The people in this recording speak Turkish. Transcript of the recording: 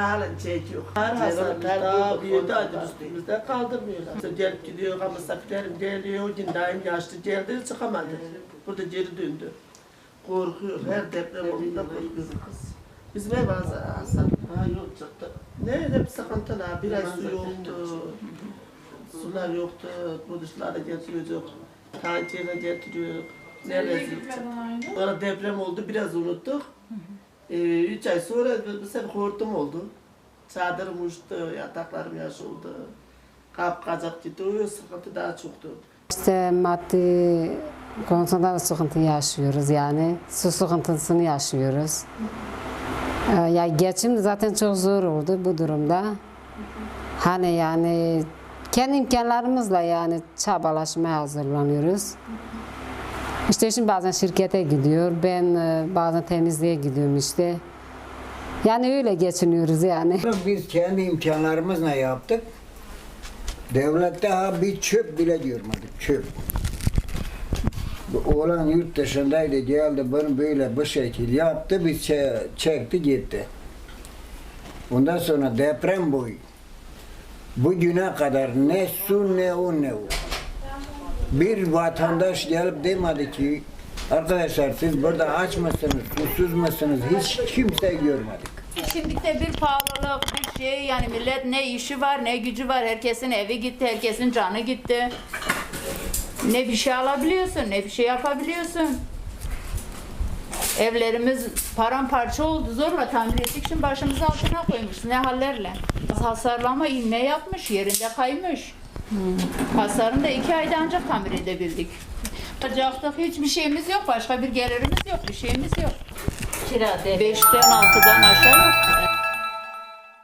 halen çekiyor. Her hasarımız daha büyüdü hadi üstümüzde kaldırmıyorlar. İşte gelip gidiyor ama misafirlerim geliyor, cindayım yaşlı geldi çıkamadı. Burada geri döndü. Korkuyor, her deprem olduğunda korkuyor kız. Bizim ev az Hasan. Ha yok çıktı. Ne hep sıkıntılar, biraz su yoktu. Sular yoktu, buluşlara getiriyoruz. Tankere getiriyor. Ne rezil. Sonra deprem oldu, biraz unuttuk. Ee, üç ay sonra bu hortum oldu. Çadırım uçtu, yataklarım yaş oldu. Kap kazak gitti, o sıkıntı daha çoktu. İşte maddi konusunda da sıkıntı yaşıyoruz yani. Su sıkıntısını yaşıyoruz. Ee, Ya geçim zaten çok zor oldu bu durumda. Hani yani kendi imkanlarımızla yani çabalaşmaya hazırlanıyoruz. İşte şimdi bazen şirkete gidiyor, ben e, bazen temizliğe gidiyorum işte. Yani öyle geçiniyoruz yani. Biz kendi imkanlarımızla yaptık. Devlette ha bir çöp bile görmedik, çöp. Oğlan yurt dışındaydı, geldi bunu böyle bu şekil yaptı, biz çe- çekti gitti. Ondan sonra deprem boyu. Bugüne kadar ne su ne o ne o. Bir vatandaş gelip demedi ki arkadaşlar siz burada aç mısınız, susuz musunuz hiç kimse görmedik. Şimdilikte bir pahalılık, bir şey yani millet ne işi var ne gücü var. Herkesin evi gitti, herkesin canı gitti. Ne bir şey alabiliyorsun, ne bir şey yapabiliyorsun. Evlerimiz paramparça oldu. Zorla tamir ettik. Şimdi başımızı altına koymuş. Ne hallerle. Hasarlama inme yapmış. Yerinde kaymış. Hasarını da iki ayda ancak tamir edebildik. Yapacaktık. Hiçbir şeyimiz yok. Başka bir gelirimiz yok. Bir şeyimiz yok. Kira de. Beşten altıdan aşağı yok.